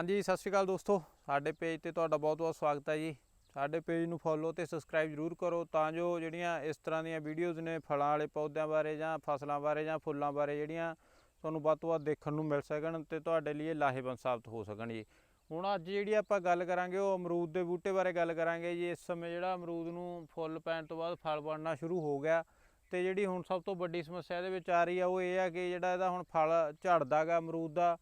ਹਾਂਜੀ, ਸਤਿ ਸ਼੍ਰੀ ਅਕਾਲ ਦੋਸਤੋ। ਸਾਡੇ ਪੇਜ ਤੇ ਤੁਹਾਡਾ ਬਹੁਤ-ਬਹੁਤ ਸਵਾਗਤ ਹੈ ਜੀ। ਸਾਡੇ ਪੇਜ ਨੂੰ ਫੋਲੋ ਤੇ ਸਬਸਕ੍ਰਾਈਬ ਜ਼ਰੂਰ ਕਰੋ ਤਾਂ ਜੋ ਜਿਹੜੀਆਂ ਇਸ ਤਰ੍ਹਾਂ ਦੀਆਂ ਵੀਡੀਓਜ਼ ਨੇ ਫਲਾਂ ਵਾਲੇ ਪੌਦਿਆਂ ਬਾਰੇ ਜਾਂ ਫਸਲਾਂ ਬਾਰੇ ਜਾਂ ਫੁੱਲਾਂ ਬਾਰੇ ਜਿਹੜੀਆਂ ਤੁਹਾਨੂੰ ਵੱਧ ਤੋਂ ਵੱਧ ਦੇਖਣ ਨੂੰ ਮਿਲ ਸਕਣ ਤੇ ਤੁਹਾਡੇ ਲਈ ਇਹ ਲਾਹੇਵੰਦ ਸਾਬਤ ਹੋ ਸਕਣ ਜੀ। ਹੁਣ ਅੱਜ ਜਿਹੜੀ ਆਪਾਂ ਗੱਲ ਕਰਾਂਗੇ ਉਹ ਅਮਰੂਦ ਦੇ ਬੂਟੇ ਬਾਰੇ ਗੱਲ ਕਰਾਂਗੇ ਜੀ। ਇਸ ਸਮੇਂ ਜਿਹੜਾ ਅਮਰੂਦ ਨੂੰ ਫੁੱਲ ਪੈਣ ਤੋਂ ਬਾਅਦ ਫਲ ਬਣਨਾ ਸ਼ੁਰੂ ਹੋ ਗਿਆ ਤੇ ਜਿਹੜੀ ਹੁਣ ਸਭ ਤੋਂ ਵੱਡੀ ਸਮੱਸਿਆ ਇਹਦੇ ਵਿੱਚ ਆ ਰਹੀ ਆ ਉਹ ਇਹ ਆ ਕਿ ਜਿਹੜਾ ਇਹਦਾ ਹੁਣ ਫਲ ਝੜਦਾਗਾ ਅਮਰੂਦ ਦਾ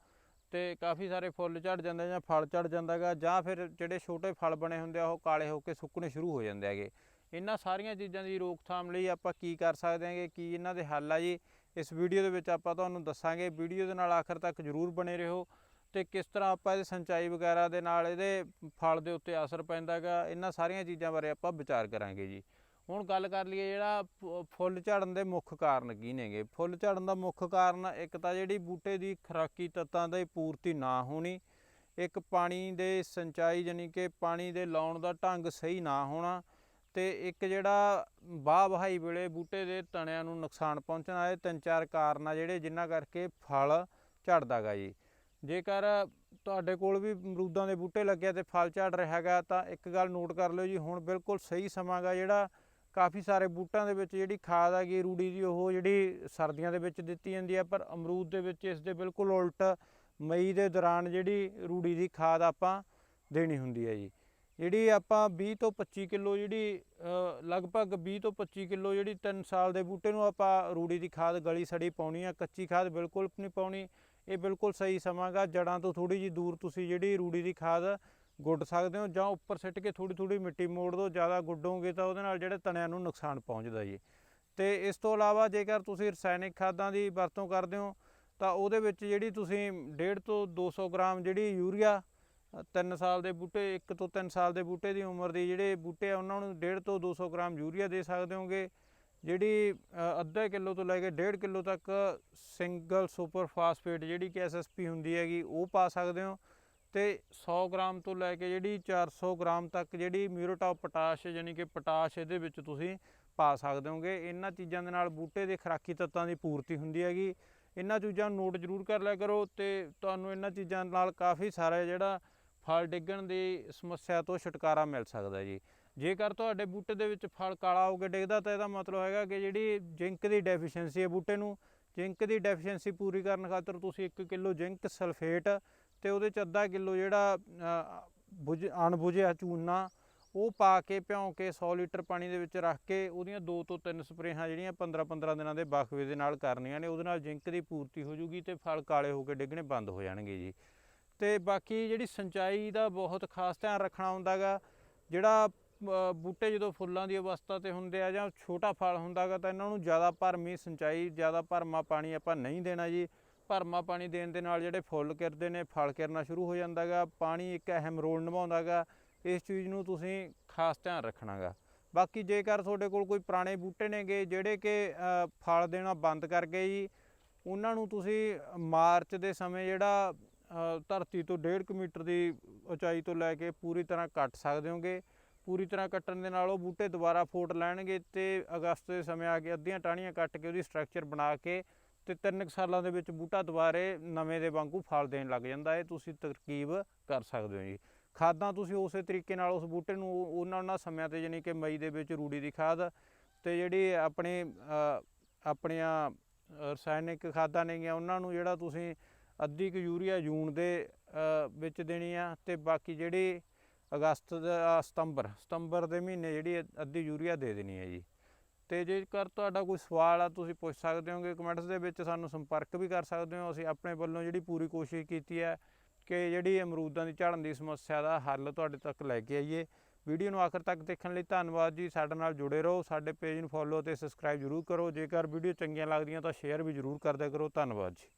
ਤੇ ਕਾਫੀ ਸਾਰੇ ਫੁੱਲ ਝੜ ਜਾਂਦੇ ਜਾਂ ਫਲ ਝੜ ਜਾਂਦਾਗਾ ਜਾਂ ਫਿਰ ਜਿਹੜੇ ਛੋਟੇ ਫਲ ਬਣੇ ਹੁੰਦੇ ਆ, ਉਹ ਕਾਲੇ ਹੋ ਕੇ ਸੁੱਕਣੇ ਸ਼ੁਰੂ ਹੋ ਜਾਂਦੇ ਹੈਗੇ। ਇਹਨਾਂ ਸਾਰੀਆਂ ਚੀਜ਼ਾਂ ਦੀ ਰੋਕਥਾਮ ਲਈ ਆਪਾਂ ਕੀ ਕਰ ਸਕਦੇ ਹਾਂਗੇ, ਕੀ ਇਹਨਾਂ ਦੇ ਹੱਲ ਆ ਜੀ? ਇਸ ਵੀਡੀਓ ਦੇ ਵਿੱਚ ਆਪਾਂ ਤੁਹਾਨੂੰ ਦੱਸਾਂਗੇ। ਵੀਡੀਓ ਦੇ ਨਾਲ ਆਖਰ ਤੱਕ ਜਰੂਰ ਬਣੇ ਰਹੋ ਤੇ ਕਿਸ ਤਰ੍ਹਾਂ ਆਪਾਂ ਇਹਦੇ ਸਿੰਚਾਈ ਵਗੈਰਾ ਦੇ ਨਾਲ ਇਹਦੇ ਫਲ ਦੇ ਉੱਤੇ ਅਸਰ ਪੈਂਦਾਗਾ ਇਹਨਾਂ ਸਾਰੀਆਂ ਚੀਜ਼ਾਂ ਬਾਰੇ ਆਪਾਂ ਵਿਚਾਰ ਕਰਾਂਗੇ ਜੀ। ਹੁਣ ਗੱਲ ਕਰ ਲਈਏ ਜਿਹੜਾ ਫੁ- ਫੁੱਲ ਝੜਨ ਦੇ ਮੁੱਖ ਕਾਰਨ ਕੀ ਨੇਗੇ? ਫੁੱਲ ਝੜਨ ਦਾ ਮੁੱਖ ਕਾਰਨ ਇੱਕ ਤਾਂ ਜਿਹੜੀ ਬੂਟੇ ਦੀ ਖੁਰਾਕੀ ਤੱਤਾਂ ਦੀ ਪੂਰਤੀ ਨਾ ਹੋਣੀ, ਇੱਕ ਪਾਣੀ ਦੇ ਸਿੰਚਾਈ ਯਾਨੀ ਕਿ ਪਾਣੀ ਦੇ ਲਾਉਣ ਦਾ ਢੰਗ ਸਹੀ ਨਾ ਹੋਣਾ ਤੇ ਇੱਕ ਜਿਹੜਾ ਵਾਹ ਵਹਾਈ ਵੇਲੇ ਬੂਟੇ ਦੇ ਤਣਿਆਂ ਨੂੰ ਨੁਕਸਾਨ ਪਹੁੰਚਣਾ, ਇਹ ਤਿੰਨ ਚਾਰ ਕਾਰਨ ਆ ਜਿਹੜੇ ਜਿਨ੍ਹਾਂ ਕਰਕੇ ਫਲ ਝੜਦਾਗਾ ਜੀ। ਜੇਕਰ ਤੁਹਾਡੇ ਕੋਲ ਵੀ ਅਮਰੂਦਾਂ ਦੇ ਬੂਟੇ ਲੱਗੇ ਤੇ ਫਲ ਝੜ ਰਿਹਾ ਹੈਗਾ ਤਾਂ ਇੱਕ ਗੱਲ ਨੋਟ ਕਰ ਲਿਓ ਜੀ, ਹੁਣ ਬਿਲਕੁਲ ਸਹੀ ਸਮਾਂ ਗਾ ਜਿਹੜਾ ਕਾਫੀ ਸਾਰੇ ਬੂਟਾਂ ਦੇ ਵਿੱਚ ਜਿਹੜੀ ਖਾਦ ਹੈਗੀ ਰੂੜੀ ਦੀ, ਉਹ ਜਿਹੜੀ ਸਰਦੀਆਂ ਦੇ ਵਿੱਚ ਦਿੱਤੀ ਜਾਂਦੀ ਹੈ ਪਰ ਅਮਰੂਦ ਦੇ ਵਿੱਚ ਇਸ ਦੇ ਬਿਲਕੁਲ ਉਲਟ ਮਈ ਦੇ ਦੌਰਾਨ ਜਿਹੜੀ ਰੂੜੀ ਦੀ ਖਾਦ ਆਪਾਂ ਦੇਣੀ ਹੁੰਦੀ ਹੈ ਜੀ। ਜਿਹੜੀ ਆਪਾਂ 20 ਤੋਂ 25 ਕਿਲੋ ਜਿਹੜੀ ਲਗਭਗ 20 ਤੋਂ 25 ਕਿਲੋ ਜਿਹੜੀ 3 ਸਾਲ ਦੇ ਬੂਟੇ ਨੂੰ ਆਪਾਂ ਰੂੜੀ ਦੀ ਖਾਦ ਗਲੀ ਸੜੀ ਪਾਉਣੀ ਆ, ਕੱਚੀ ਖਾਦ ਬਿਲਕੁਲ ਨਹੀਂ ਪਾਉਣੀ। ਇਹ ਬਿਲਕੁਲ ਸਹੀ ਸਮਾਂਗਾ ਜੜਾਂ ਤੋਂ ਥੋੜੀ ਜੀ ਦੂਰ ਤੁਸੀਂ ਜਿਹੜੀ ਰੂੜੀ ਦੀ ਖਾਦ ਗੁੱਡ ਸਕਦੇ ਹੋ ਜਾਂ ਉੱਪਰ ਸਿੱਟ ਕੇ ਥੋੜੀ ਥੋੜੀ ਮਿੱਟੀ ਮੋੜ ਦਿਓ ਜ਼ਿਆਦਾ ਗੁੱਡੋਗੇ ਤਾਂ ਉਹਦੇ ਨਾਲ ਜਿਹੜੇ ਤਣਿਆਂ ਨੂੰ ਨੁਕਸਾਨ ਪਹੁੰਚਦਾ ਜੀ। ਤੇ ਇਸ ਤੋਂ ਇਲਾਵਾ ਜੇਕਰ ਤੁਸੀਂ ਰਸਾਇਣਿਕ ਖਾਦਾਂ ਦੀ ਵਰਤੋਂ ਕਰਦੇ ਹੋ ਤਾਂ ਉਹਦੇ ਵਿੱਚ ਜਿਹੜੀ ਤੁਸੀਂ 1.5 ਤੋਂ 200 ਗ੍ਰਾਮ ਜਿਹੜੀ ਯੂਰੀਆ 3 ਸਾਲ ਦੇ ਬੂਟੇ 1 ਤੋਂ 3 ਸਾਲ ਦੇ ਬੂਟੇ ਦੀ ਉਮਰ ਦੀ ਜਿਹੜੇ ਬੂਟੇ ਆ ਉਹਨਾਂ ਨੂੰ 1.5 ਤੋਂ 200 ਗ੍ਰਾਮ ਯੂਰੀਆ ਦੇ ਸਕਦੇ ਹੋਗੇ। ਜਿਹੜੀ ਅ, ਅੱਧਾ ਕਿਲੋ ਤੋਂ ਲੈ ਕੇ 1.5 ਕਿਲੋ ਤੱਕ ਸਿੰਗਲ ਸੁਪਰ ਫਾਸਫੇਟ ਜਿਹੜੀ ਕਿ ਐਸਐਸਪੀ ਹੁੰਦੀ ਹੈਗੀ ਉਹ ਪਾ ਸਕਦੇ ਹੋ। ਤੇ 100 ਗ੍ਰਾਮ ਤੋਂ ਲੈ ਕੇ ਜਿਹੜੀ 400 ਗ੍ਰਾਮ ਤੱਕ ਜਿਹੜੀ ਮਿਊਰੋਟਾਪ ਪੋਟਾਸ਼ ਯਾਨੀ ਕਿ ਪੋਟਾਸ਼ ਇਹਦੇ ਵਿੱਚ ਤੁਸੀਂ ਪਾ ਸਕਦੇ ਹੋਗੇ। ਇਹਨਾਂ ਚੀਜ਼ਾਂ ਦੇ ਨਾਲ ਬੂਟੇ ਦੇ ਖੁਰਾਕੀ ਤੱਤਾਂ ਦੀ ਪੂਰਤੀ ਹੁੰਦੀ ਹੈਗੀ। ਇਹਨਾਂ ਚੀਜ਼ਾਂ ਨੂੰ ਨੋਟ ਜ਼ਰੂਰ ਕਰ ਲਿਆ ਕਰੋ ਤੇ ਤੁਹਾਨੂੰ ਇਹਨਾਂ ਚੀਜ਼ਾਂ ਨਾਲ ਕਾਫੀ ਸਾਰਾ ਜਿਹੜਾ ਫਲ ਡਿੱਗਣ ਦੀ ਸਮੱਸਿਆ ਤੋਂ ਛੁਟਕਾਰਾ ਮਿਲ ਸਕਦਾ ਜੀ। ਜੇਕਰ ਤੁਹਾਡੇ ਬੂਟੇ ਦੇ ਵਿੱਚ ਫਲ ਕਾਲਾ ਹੋ ਕੇ ਡਿੱਗਦਾ ਤਾਂ ਇਹਦਾ ਮਤਲਬ ਹੈਗਾ ਕਿ ਜਿਹੜੀ ਜ਼ਿੰਕ ਦੀ ਡੈਫੀਸ਼ੀਐਂਸੀ ਹੈ ਬੂਟੇ ਨੂੰ, ਜ਼ਿੰਕ ਦੀ ਡੈਫੀਸ਼ੀਐਂਸੀ ਪੂਰੀ ਕਰਨ ਖਾਤਰ ਤੁਸੀਂ 1 ਕਿਲੋ ਜ਼ਿੰਕ ਸਲਫੇਟ ਤੇ ਉਹਦੇ ਚ ਅੱਧਾ ਕਿਲੋ ਜਿਹੜਾ ਬੁਝ, ਅਣਬੁਝਿਆ ਚੂਨਾ, ਉਹ ਪਾ ਕੇ ਭਿਉਂ ਕੇ 100 ਲੀਟਰ ਪਾਣੀ ਦੇ ਵਿੱਚ ਰੱਖ ਕੇ ਉਹਦੀਆਂ ਦੋ ਤੋਂ ਤਿੰਨ ਸਪਰੇਹਾਂ ਜਿਹੜੀਆਂ 15-15 ਦਿਨਾਂ ਦੇ ਵਕਫੇ ਦੇ ਨਾਲ ਕਰਨੀਆਂ ਨੇ, ਉਹਦੇ ਨਾਲ ਜ਼ਿੰਕ ਦੀ ਪੂਰਤੀ ਹੋ ਜੂਗੀ ਤੇ ਫਲ ਕਾਲੇ ਹੋ ਕੇ ਡਿੱਗਣੇ ਬੰਦ ਹੋ ਜਾਣਗੇ ਜੀ। ਤੇ ਬਾਕੀ ਜਿਹੜੀ ਸਿੰਚਾਈ ਦਾ ਬਹੁਤ ਖਾਸ ਧਿਆਨ ਰੱਖਣਾ ਹੁੰਦਾਗਾ, ਜਿਹੜਾ ਬੂਟੇ ਜਦੋਂ ਫੁੱਲਾਂ ਦੀ ਅਵਸਥਾ ਤੇ ਹੁੰਦੇ ਆ ਜਾਂ ਛੋਟਾ ਫਲ ਹੁੰਦਾਗਾ ਤਾਂ ਇਹਨਾਂ ਨੂੰ ਜ਼ਿਆਦਾ ਭਰਮੀ ਸਿੰਚਾਈ, ਜ਼ਿਆਦਾ ਭਰਮਾ ਪਾਣੀ ਆਪਾਂ ਨਹੀਂ ਦੇਣਾ ਜੀ। ਭਰਮਾ ਪਾਣੀ ਦੇਣ ਦੇ ਨਾਲ ਜਿਹੜੇ ਫੁੱਲ ਕਿਰਦੇ ਨੇ, ਫਲ ਕਿਰਨਾ ਸ਼ੁਰੂ ਹੋ ਜਾਂਦਾਗਾ, ਪਾਣੀ ਇੱਕ ਅਹਿਮ ਰੋਲ ਨਿਭਾਉਂਦਾਗਾ, ਇਸ ਚੀਜ਼ ਨੂੰ ਤੁਸੀਂ ਖਾਸ ਧਿਆਨ ਰੱਖਣਾਗਾ। ਬਾਕੀ ਜੇਕਰ ਤੁਹਾਡੇ ਕੋਲ ਕੋਈ ਪੁਰਾਣੇ ਬੂਟੇ ਨੇਗੇ, ਜਿਹੜੇ ਕਿ ਫਲ ਦੇਣਾ ਬੰਦ ਕਰ ਗਏ ਜੀ, ਉਹਨਾਂ ਨੂੰ ਤੁਸੀਂ ਮਾਰਚ ਦੇ ਸਮੇਂ ਜਿਹੜਾ ਧਰਤੀ ਤੋਂ 1.5 ਮੀਟਰ ਦੀ ਉਚਾਈ ਤੋਂ ਲੈ ਕੇ ਪੂਰੀ ਤਰ੍ਹਾਂ ਕੱਟ ਸਕਦੇ ਹੋਗੇ। ਪੂਰੀ ਤਰ੍ਹਾਂ ਕੱਟਣ ਦੇ ਨਾਲ ਉਹ ਬੂਟੇ ਦੁਬਾਰਾ ਫੋਟ ਲੈਣਗੇ ਤੇ ਅਗਸਤ ਦੇ ਸਮੇਂ ਆ ਕੇ ਅੱਧੀਆਂ ਟਾਹਣੀਆਂ ਕੱਟ ਕੇ ਉਹਦੀ ਸਟਰਕਚਰ ਬਣਾ ਕੇ ਤੇ ਤਿੰਨ ਕੁ ਸਾਲਾਂ ਦੇ ਵਿੱਚ ਬੂਟਾ ਦੁਬਾਰੇ ਨਵੇਂ ਦੇ ਵਾਂਗੂ ਫਲ ਦੇਣ ਲੱਗ ਜਾਂਦਾ ਹੈ, ਤੁਸੀਂ ਤਰਕੀਬ ਕਰ ਸਕਦੇ ਹੋ ਜੀ। ਖਾਦਾਂ ਤੁਸੀਂ ਉਸੇ ਤਰੀਕੇ ਨਾਲ ਉਸ ਬੂਟੇ ਨੂੰ ਉਹਨਾਂ ਉਹਨਾਂ ਸਮਿਆਂ ਤੇ ਯਾਨੀ ਕਿ ਮਈ ਦੇ ਵਿੱਚ ਰੂੜੀ ਦੀ ਖਾਦ ਤੇ ਜਿਹੜੀ ਆਪਣੇ ਆਪਣੀਆਂ ਰਸਾਇਣਿਕ ਖਾਦਾਂ ਨੇਗੀਆਂ, ਉਹਨਾਂ ਨੂੰ ਜਿਹੜਾ ਤੁਸੀਂ ਅੱਧੀ ਕੁ ਯੂਰੀਆ ਜੂਨ ਦੇ ਵਿੱਚ ਦੇਣੀ ਆ ਤੇ ਬਾਕੀ ਜਿਹੜੀ ਅਗਸਤ ਦਾ ਸਤੰਬਰ ਸਤੰਬਰ ਦੇ ਮਹੀਨੇ ਜਿਹੜੀ ਅੱਧੀ ਯੂਰੀਆ ਦੇ ਦੇਣੀ ਹੈ ਜੀ। ਤੇ ਜੇਕਰ ਤੁਹਾਡਾ ਕੋਈ ਸਵਾਲ ਆ, ਤੁਸੀਂ ਪੁੱਛ ਸਕਦੇ ਹੋਗੇ, ਕਮੈਂਟਸ ਦੇ ਵਿੱਚ ਸਾਨੂੰ ਸੰਪਰਕ ਵੀ ਕਰ ਸਕਦੇ ਹੋ। ਅਸੀਂ ਆਪਣੇ ਵੱਲੋਂ ਜਿਹੜੀ ਪੂਰੀ ਕੋਸ਼ਿਸ਼ ਕੀਤੀ ਹੈ ਕਿ ਜਿਹੜੀ ਅਮਰੂਦਾਂ ਦੀ ਝੜਨ ਦੀ ਸਮੱਸਿਆ ਦਾ ਹੱਲ ਤੁਹਾਡੇ ਤੱਕ ਲੈ ਕੇ ਆਈਏ। ਵੀਡੀਓ ਨੂੰ ਆਖਰ ਤੱਕ ਦੇਖਣ ਲਈ ਧੰਨਵਾਦ ਜੀ। ਸਾਡੇ ਨਾਲ ਜੁੜੇ ਰਹੋ, ਸਾਡੇ ਪੇਜ ਨੂੰ ਫੋਲੋ ਅਤੇ ਸਬਸਕ੍ਰਾਈਬ ਜ਼ਰੂਰ ਕਰੋ। ਜੇਕਰ ਵੀਡੀਓ ਚੰਗੀਆਂ ਲੱਗਦੀਆਂ ਤਾਂ ਸ਼ੇਅਰ ਵੀ ਜ਼ਰੂਰ ਕਰ ਕਰੋ। ਧੰਨਵਾਦ ਜੀ।